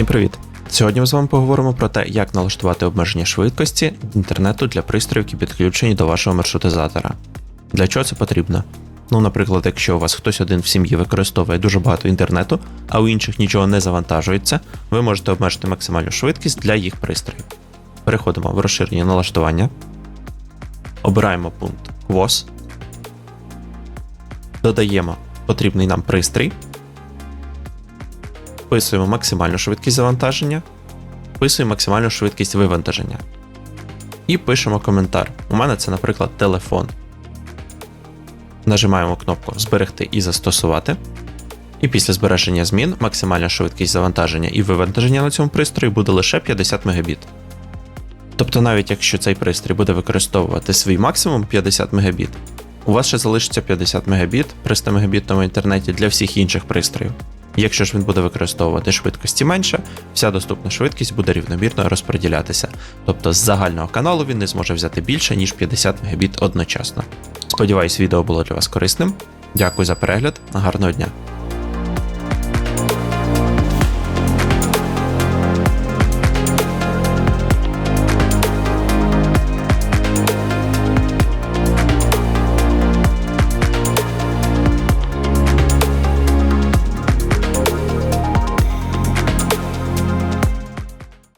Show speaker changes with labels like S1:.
S1: Всім привіт! Сьогодні ми з вами поговоримо про те, як налаштувати обмеження швидкості інтернету для пристроїв, які підключені до вашого маршрутизатора. Для чого це потрібно? Ну, наприклад, якщо у вас хтось один в сім'ї використовує дуже багато інтернету, а у інших нічого не завантажується, ви можете обмежити максимальну швидкість для їх пристроїв. Переходимо в розширені налаштування, обираємо пункт QoS, додаємо потрібний нам пристрій, вписуємо максимальну швидкість завантаження, вписуємо максимальну швидкість вивантаження. І пишемо коментар. У мене це, наприклад, телефон. Нажимаємо кнопку Зберегти і застосувати. І після збереження змін максимальна швидкість завантаження і вивантаження на цьому пристрої буде лише 50 Мбіт. Тобто, навіть якщо цей пристрій буде використовувати свій максимум 50 Мбіт, у вас ще залишиться 50 Мбіт при 100 Мбітному інтернеті для всіх інших пристроїв. Якщо ж він буде використовувати швидкості менше, вся доступна швидкість буде рівномірно розподілятися. Тобто з загального каналу він не зможе взяти більше, ніж 50 Мбіт одночасно. Сподіваюсь, відео було для вас корисним. Дякую за перегляд, гарного дня!